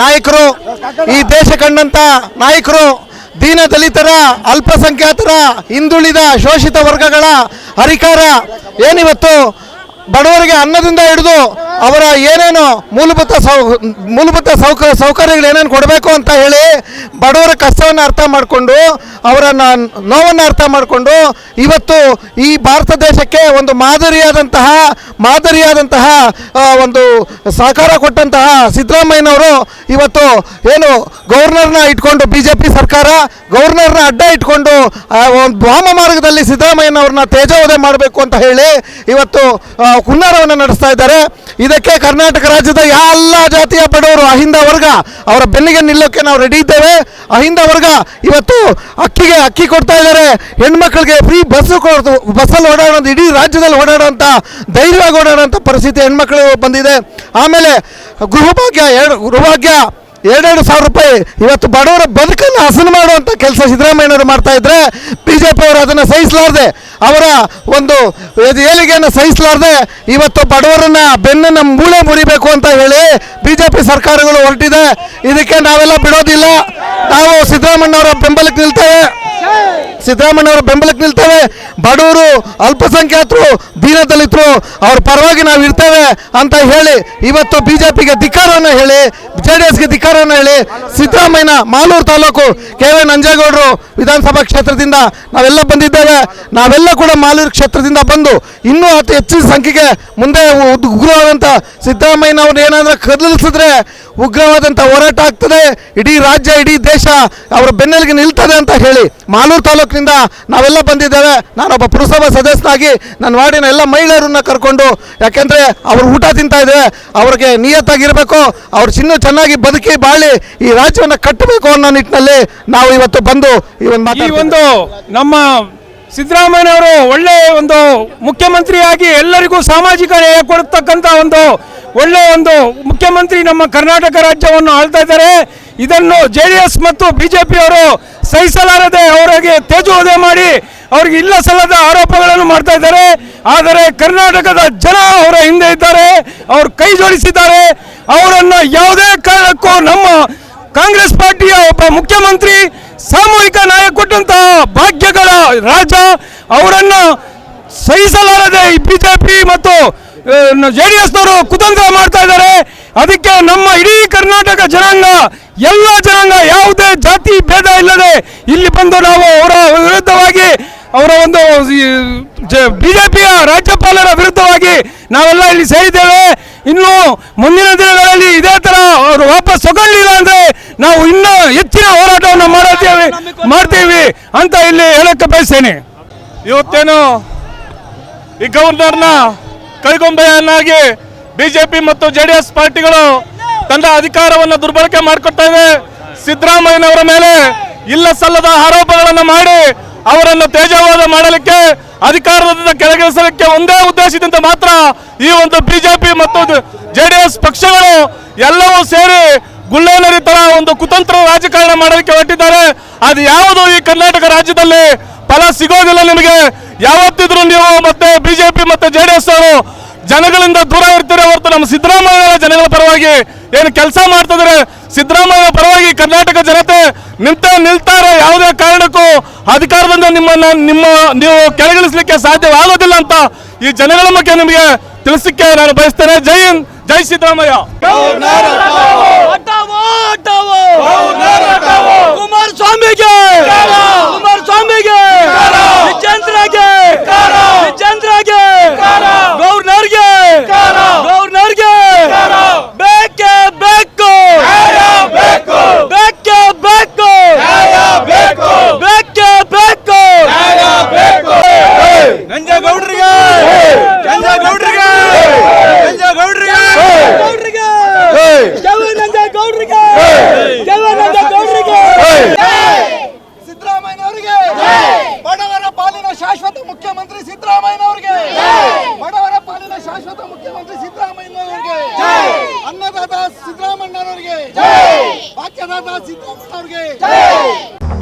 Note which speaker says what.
Speaker 1: ನಾಯಕರು, ಈ ದೇಶ ಕಂಡಂತ ನಾಯಕರು, ದೀನ ದಲಿತರ, ಅಲ್ಪಸಂಖ್ಯಾತರ, ಹಿಂದುಳಿದ ಶೋಷಿತ ವರ್ಗಗಳ ಹರಿಕಾರ, ಏನಿವತ್ತು ಬಡವರಿಗೆ ಅನ್ನದಿಂದ ಹಿಡಿದು ಅವರ ಏನೇನು ಮೂಲಭೂತ ಸೌ, ಮೂಲಭೂತ ಸೌಕ, ಸೌಕರ್ಯಗಳು ಏನೇನು ಕೊಡಬೇಕು ಅಂತ ಹೇಳಿ ಬಡವರ ಕಷ್ಟವನ್ನು ಅರ್ಥ ಮಾಡಿಕೊಂಡು ಅವರ ನೋವನ್ನು ಅರ್ಥ ಮಾಡಿಕೊಂಡು ಇವತ್ತು ಈ ಭಾರತ ದೇಶಕ್ಕೆ ಒಂದು ಮಾದರಿಯಾದಂತಹ ಮಾದರಿಯಾದಂತಹ ಒಂದು ಸಹಕಾರ ಕೊಟ್ಟಂತಹ ಸಿದ್ದರಾಮಯ್ಯನವರು ಇವತ್ತು ಏನು ಗವರ್ನರ್ನ ಇಟ್ಕೊಂಡು ಬಿ ಜೆ ಪಿ ಸರ್ಕಾರ ಗವರ್ನರ್ನ ಅಡ್ಡ ಇಟ್ಕೊಂಡು ಒಂದು ವಾಮ ಮಾರ್ಗದಲ್ಲಿ ಸಿದ್ದರಾಮಯ್ಯನವ್ರನ್ನ ತೇಜೋವಧೆ ಮಾಡಬೇಕು ಅಂತ ಹೇಳಿ ಇವತ್ತು ಹುನ್ನಾರವನ್ನು ನಡೆಸ್ತಾ ಇದ್ದಾರೆ. ಇದಕ್ಕೆ ಕರ್ನಾಟಕ ರಾಜ್ಯದ ಎಲ್ಲ ಜಾತಿಯ ಬಡವರು ಅಹಿಂದ ವರ್ಗ ಅವರ ಬೆನ್ನಿಗೆ ನಿಲ್ಲೋಕ್ಕೆ ನಾವು ರೆಡಿ ಇದ್ದೇವೆ. ಅಹಿಂದ ವರ್ಗ ಇವತ್ತು ಅಕ್ಕಿಗೆ ಅಕ್ಕಿ ಕೊಡ್ತಾ ಇದ್ದಾರೆ. ಹೆಣ್ಮಕ್ಳಿಗೆ ಫ್ರೀ ಬಸ್ಸು ಕೊಡೋದು ಬಸ್ಸಲ್ಲಿ ಓಡಾಡೋದು, ಇಡೀ ರಾಜ್ಯದಲ್ಲಿ ಓಡಾಡೋಂಥ ಧೈರ್ಯವಾಗಿ ಓಡಾಡೋಂಥ ಪರಿಸ್ಥಿತಿ ಹೆಣ್ಮಕ್ಳು ಬಂದಿದೆ. ಆಮೇಲೆ ಗೃಹಭಾಗ್ಯ ಎರಡು, ಗೃಹಭಾಗ್ಯ ಎರಡೆರಡು ಸಾವಿರ ರೂಪಾಯಿ. ಇವತ್ತು ಬಡವರ ಬದುಕನ್ನು ಹಸನ ಮಾಡುವಂಥ ಕೆಲಸ ಸಿದ್ದರಾಮಯ್ಯನವರು ಮಾಡ್ತಾ ಇದ್ರೆ ಬಿ ಜೆ ಪಿಯವರು ಅದನ್ನು ಸಹಿಸಲಾರದೆ. ಅವರ ಒಂದು ಏಳಿಗೆಯನ್ನು ಸಹಿಸಲಾರದೆ ಇವತ್ತು ಬಡವರನ್ನ ಬೆನ್ನನ್ನ ಮೂಳೆ ಮುರಿಬೇಕು ಅಂತ ಹೇಳಿ ಬಿ ಜೆ ಪಿ ಸರ್ಕಾರಗಳು ಹೊರಟಿದೆ. ಇದಕ್ಕೆ ನಾವೆಲ್ಲ ಬಿಡೋದಿಲ್ಲ. ನಾವು ಸಿದ್ದರಾಮಯ್ಯನವರ ಬೆಂಬಲಕ್ಕೆ ನಿಲ್ತೇವೆ. ಸಿದ್ದರಾಮಯ್ಯನವರ ಬೆಂಬಲಕ್ಕೆ ನಿಲ್ತೇವೆ. ಬಡವರು ಅಲ್ಪಸಂಖ್ಯಾತರು ದೀನದಲಿತರು, ಅವ್ರ ಪರವಾಗಿ ನಾವು ಇರ್ತೇವೆ ಅಂತ ಹೇಳಿ ಇವತ್ತು ಬಿ ಜೆ ಪಿಗೆ ಧಿಕ್ಕಾರವನ್ನು ಹೇಳಿ ಜೆ ಡಿ ಎಸ್ಗೆ ಧಿಕ್ಕಾರವನ್ನು ಹೇಳಿ ಸಿದ್ದರಾಮಯ್ಯನ ಮಾಲೂರು ತಾಲೂಕು ಕೆ ವಿ ನಂಜೇಗೌಡರು ವಿಧಾನಸಭಾ ಕ್ಷೇತ್ರದಿಂದ ನಾವೆಲ್ಲ ಬಂದಿದ್ದೇವೆ. ನಾವೆಲ್ಲ ಕೂಡ ಮಾಲೂರು ಕ್ಷೇತ್ರದಿಂದ ಬಂದು ಇನ್ನೂ ಅತಿ ಹೆಚ್ಚಿನ ಸಂಖ್ಯೆಗೆ ಮುಂದೆ ಉಗ್ರವಾದಂಥ ಸಿದ್ದರಾಮಯ್ಯನವ್ರು ಏನಾದರೂ ಕದಲಿಸಿದ್ರೆ ಉಗ್ರವಾದಂಥ ಹೋರಾಟ ಆಗ್ತದೆ. ಇಡೀ ರಾಜ್ಯ, ಇಡೀ ದೇಶ ಅವರ ಬೆನ್ನೆಲಿಗೆ ನಿಲ್ತದೆ ಅಂತ ಹೇಳಿ ಮಾಲೂರು ತಾಲೂಕಿನಿಂದ ನಾವೆಲ್ಲ ಬಂದಿದ್ದೇವೆ. ನಾನೊಬ್ಬ ಪುರಸಭಾ ಸದಸ್ಯನಾಗಿ ನನ್ನ ವಾರ್ಡಿನ ಎಲ್ಲ ಮಹಿಳೆಯರನ್ನ ಕರ್ಕೊಂಡು ಯಾಕೆಂದರೆ ಅವರು ಊಟ ತಿಂತಾ ಇದ್ದಾರೆ. ಅವ್ರಿಗೆ ನಿಯತ್ತಾಗಿರಬೇಕು. ಅವ್ರು ಚಿನ್ನ ಚೆನ್ನಾಗಿ ಬದುಕಿ ಬಾಳಿ ಈ ರಾಜ್ಯವನ್ನು ಕಟ್ಟಬೇಕು ಅನ್ನೋ ನಿಟ್ಟಿನಲ್ಲಿ ನಾವು ಇವತ್ತು ಬಂದು ಈ ಒಂದು
Speaker 2: ಈ ಒಂದು ನಮ್ಮ ಸಿದ್ದರಾಮಯ್ಯನವರು ಒಳ್ಳೆ ಒಂದು ಮುಖ್ಯಮಂತ್ರಿಯಾಗಿ ಎಲ್ಲರಿಗೂ ಸಾಮಾಜಿಕ ನ್ಯಾಯ ಕೊಡತಕ್ಕಂಥ ಒಂದು ಒಳ್ಳೆ ಒಂದು ಮುಖ್ಯಮಂತ್ರಿ ನಮ್ಮ ಕರ್ನಾಟಕ ರಾಜ್ಯವನ್ನು ಆಳ್ತಾ ಇದ್ದಾರೆ. ಇದನ್ನು ಜೆ ಡಿ ಎಸ್ ಮತ್ತು ಬಿಜೆಪಿಯವರು ಸಹಿಸಲಾರದೆ ಅವರಿಗೆ ತೇಜೋವಧೆ ಮಾಡಿ ಅವರಿಗೆ ಇಲ್ಲ ಸಲ್ಲದ ಆರೋಪಗಳನ್ನು ಮಾಡ್ತಾ ಇದ್ದಾರೆ. ಆದರೆ ಕರ್ನಾಟಕದ ಜನ ಅವರ ಹಿಂದೆ ಇದ್ದಾರೆ. ಅವರು ಕೈ ಜೋಡಿಸಿದ್ದಾರೆ. ಅವರನ್ನು ಯಾವುದೇ ಕಾರಣಕ್ಕೂ ನಮ್ಮ ಕಾಂಗ್ರೆಸ್ ಪಾರ್ಟಿಯ ಒಬ್ಬ ಮುಖ್ಯಮಂತ್ರಿ, ಸಾಮೂಹಿಕ ನ್ಯಾಯ ಕೊಟ್ಟಂತಹ ಭಾಗ್ಯಗಳ ರಾಜ, ಅವರನ್ನು ಸಹಿಸಲಾರದೆ ಈ ಬಿಜೆಪಿ ಮತ್ತು ಜೆ ಡಿ ಎಸ್ನವರು ಕುತಂತ್ರ ಮಾಡ್ತಾ ಇದ್ದಾರೆ. ಅದಕ್ಕೆ ನಮ್ಮ ಇಡೀ ಕರ್ನಾಟಕ ಜನಾಂಗ, ಎಲ್ಲ ಜನಾಂಗ ಯಾವುದೇ ಜಾತಿ ಭೇದ ಇಲ್ಲದೆ ಇಲ್ಲಿ ಬಂದು ನಾವು ಅವರ ವಿರುದ್ಧವಾಗಿ, ಅವರ ಒಂದು ಬಿಜೆಪಿಯ ರಾಜ್ಯಪಾಲರ ವಿರುದ್ಧವಾಗಿ ನಾವೆಲ್ಲ ಇಲ್ಲಿ ಸೇರಿದ್ದೇವೆ. ಇನ್ನು ಮುಂದಿನ ದಿನಗಳಲ್ಲಿ ಇದೇ ತರ ಅವರು ವಾಪಸ್ ತಗೊಳ್ಳಿಲ್ಲ ಅಂದ್ರೆ ನಾವು ಇನ್ನೂ ಹೆಚ್ಚಿನ ಹೋರಾಟವನ್ನು ಮಾಡುತ್ತೇವೆ, ಮಾಡ್ತೀವಿ ಅಂತ ಇಲ್ಲಿ ಹೇಳಕ್ಕೆ ಬಯಸ್ತೇನೆ.
Speaker 3: ಇವತ್ತೇನು ಈ ಗವರ್ನರ್ನ ಕೈಗೊಂಬೆಯನ್ನಾಗಿ ಬಿಜೆಪಿ ಮತ್ತು ಜೆ ಡಿ ಎಸ್ ಪಾರ್ಟಿಗಳು ತನ್ನ ಅಧಿಕಾರವನ್ನು ದುರ್ಬಳಕೆ ಮಾಡಿಕೊಡ್ತಾ ಇದೆ. ಸಿದ್ದರಾಮಯ್ಯನವರ ಮೇಲೆ ಇಲ್ಲ ಸಲ್ಲದ ಆರೋಪಗಳನ್ನು ಮಾಡಿ ಅವರನ್ನು ತೇಜವಾದ ಮಾಡಲಿಕ್ಕೆ ಅಧಿಕಾರದಿಂದ ಕೆಳಗಿಳಿಸಲಿಕ್ಕೆ ಒಂದೇ ಉದ್ದೇಶದಿಂದ ಮಾತ್ರ ಈ ಒಂದು ಬಿಜೆಪಿ ಮತ್ತು ಜೆ ಡಿ ಎಸ್ ಪಕ್ಷಗಳು ಎಲ್ಲವೂ ಸೇರಿ ಗುಳ್ಳೇನರಿ ತರ ಒಂದು ಕುತಂತ್ರ ರಾಜಕಾರಣ ಮಾಡಲಿಕ್ಕೆ ಹೊರಟಿದ್ದಾರೆ. ಅದು ಯಾವುದು ಈ ಕರ್ನಾಟಕ ರಾಜ್ಯದಲ್ಲಿ ಫಲ ಸಿಗೋದಿಲ್ಲ ನಿಮಗೆ. ಯಾವತ್ತಿದ್ರು ನೀವು ಮತ್ತೆ ಬಿಜೆಪಿ ಮತ್ತೆ ಜೆ ಡಿ ಎಸ್ ಅವರು ಜನಗಳಿಂದ ದೂರ ಇರ್ತಾರೆ ಹೊರತು ನಮ್ಮ ಸಿದ್ದರಾಮಯ್ಯ ಜನಗಳ ಪರವಾಗಿ ಏನು ಕೆಲಸ ಮಾಡ್ತಿದ್ರೆ ಸಿದ್ದರಾಮಯ್ಯ ಪರವಾಗಿ ಕರ್ನಾಟಕ ಜನತೆ ನಿಂತ ನಿಲ್ತಾರೆ. ಯಾವುದೇ ಕಾರಣಕ್ಕೂ ಅಧಿಕಾರದಿಂದ ನಿಮ್ಮನ್ನ ನಿಮ್ಮ ನೀವು ಕೆಳಗಿಳಿಸಲಿಕ್ಕೆ ಸಾಧ್ಯವಾಗೋದಿಲ್ಲ ಅಂತ ಈ ಜನಗಳ ಬಗ್ಗೆ ನಿಮಗೆ ತಿಳಿಸಲಿಕ್ಕೆ ನಾನು ಬಯಸ್ತೇನೆ. ಜೈ ಹಿಂದ್ ಜೈ ಸಿದ್ದರಾಮಯ್ಯ.
Speaker 4: ಕುಮಾರಸ್ವಾಮಿಗೆ. ಕುಮಾರಸ್ವಾಮಿಗೆ.
Speaker 5: ಅನ್ನದಾತ ಸಿದ್ದರಾಮಯ್ಯನವರಿಗೆ ಅವ್ರಿಗೆ.